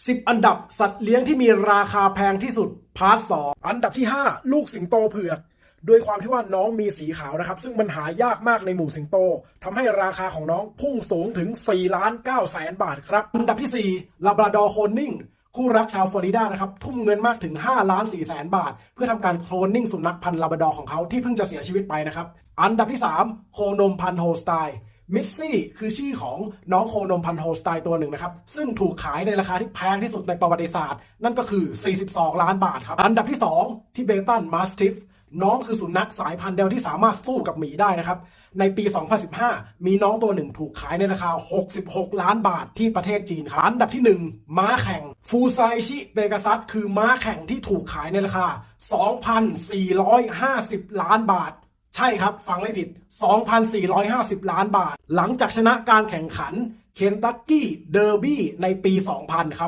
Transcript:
10 อันดับสัตว์เลี้ยงที่มีราคาแพงที่สุดพาร์ทสองอันดับที่ 5 ลูกสิงโตเผือกโดยความที่ว่าน้องมีสีขาวนะครับ ซึ่งมันหายากมากในหมู่สิงโตทำให้ราคาของน้องพุ่งสูงถึง4ล้าน9แสนบาทครับ อันดับที่4ลาบราดอร์โคลนิ่งคู่รักชาวฟลอริดานะครับ ทุ่มเงินมากถึง5ล้าน4แสนบาท เพื่อทำการโคลนนิ่งสุนัขพันธุ์ลาบราดอร์ของเขาที่เพิ่งจะเสียชีวิตไปนะครับ อันดับที่ 3 โคนมพันธุ์โฮลสไตน์ มิดซี่คือชื่อของน้องโคนมพันโฮสไตน์ตัวหนึ่งนะครับ ซึ่งถูกขายในราคาที่แพงที่สุดในประวัติศาสตร์ นั่นก็คือ 42 ล้านบาทครับ อันดับที่ 2 ที่เบตันมาสติฟน้องคือสุนัขสายพันธุ์เดียวที่สามารถสู้กับหมีได้นะครับ ในปี 2015 มีน้องตัวหนึ่งถูกขายในราคา 66 ล้านบาทที่ประเทศจีนครับอันดับที่ 1 ม้าแข่ง ฟูไซชิเปกาซัสคือม้าแข่งที่ถูกขายในราคา 2,450 ล้านบาท ใช่ครับ ฟังไม่ผิด 2,450 ล้านบาท หลังจากชนะการแข่งขันเคนตักกี้เดอร์บี้ในปี 2000 ครับ